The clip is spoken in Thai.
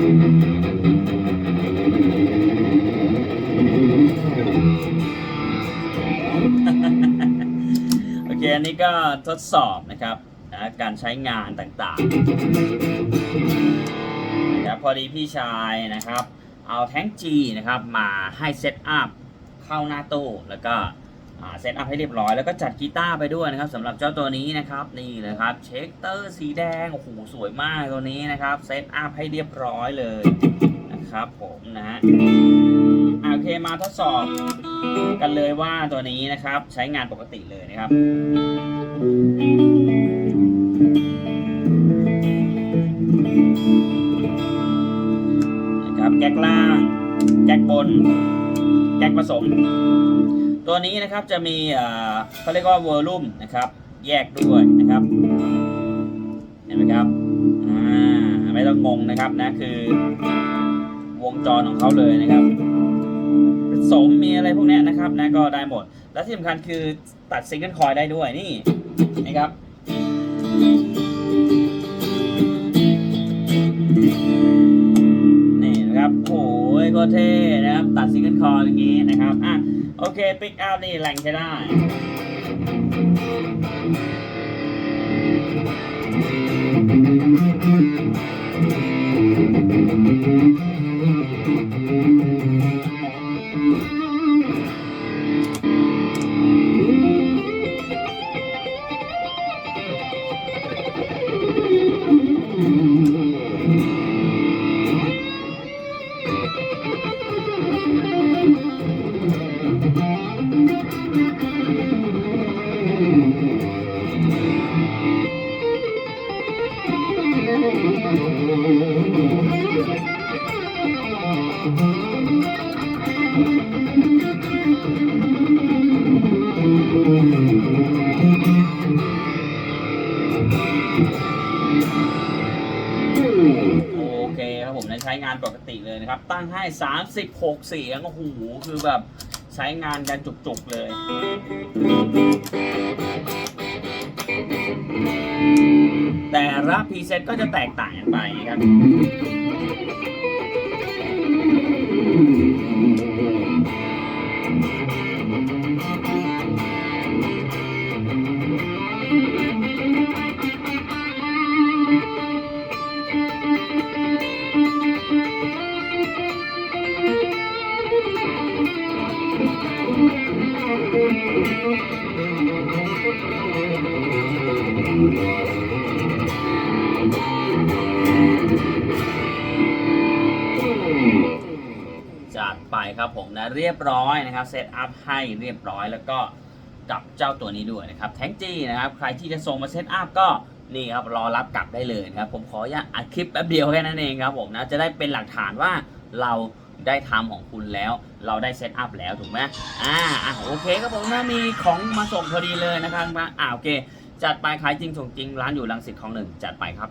โอเค อันนี้ก็ทดสอบนะครับนะการใช้งานต่างๆนะครับพอดีพี่ชายนะครับ เอาแท้ง G นะครับมาให้เซตอัพเข้าหน้าตู้แล้วก็ เซตอัพให้เรียบร้อยแล้วก็จัดกีตาร์ไปด้วยนะครับสำหรับเจ้าตัวนี้นะครับนี่เลยครับเช็คเตอร์สีแดงโอ้โหสวยมากตัวนี้นะครับเซตอัพให้เรียบร้อยเลยนะครับผมนะฮะโอเคมาทดสอบกันเลยว่าตัวนี้นะครับใช้งานปกติเลยนะครับนะครับแก๊กล่างแก๊กบนแก๊กผสม ตัวนี้นะครับจะมีเขาเรียกว่าวอลลุ่มนะครับ แยกด้วยนะครับ เห็นไหมครับไม่ต้องงงนะครับนะคือ วงจรของเขาเลยนะครับผสมมีอะไรพวกนี้นะครับนะก็ได้หมด และที่สำคัญคือตัดซิงเกิลคอยได้ด้วยนี่นะครับ อ้ยก็เทนะครับ ตัดซิงเกิลคอร์อย่างนี้นะครับ อะ โอเค ปิกอัพนี่แรงใช้ได้ โอเคครับผมใช้งานปกติเลยนะครับ ตั้งให้ 36 เสียงโอ้โหคือแบบใช้งานกันจุกๆเลย ละพรีเซ็ตก็จะแตกต่างกันไปครับ จัดไปครับผมนะเรียบร้อยนะครับเซตอัพให้เรียบร้อยแล้วก็กับเจ้าตัวนี้ด้วยนะครับแท็งจีนะครับใครที่จะส่งมาเซตอัพก็นี่ครับรอรับกลับได้เลยนะครับผมขออนุญาตอัดคลิปแป๊บเดียวแค่นั้นเองครับผมนะจะได้เป็นหลักฐานว่าเราได้ทำของคุณแล้ว เราได้เซตอัพแล้วถูกไหมอ่าอะโอเคครับผมนะมีของมาส่งพอดีเลยนะครับอ่าโอเค จัดไปขายจริงส่งจริงร้านอยู่ลังสิตคลองหนึ่งจัดไปครับ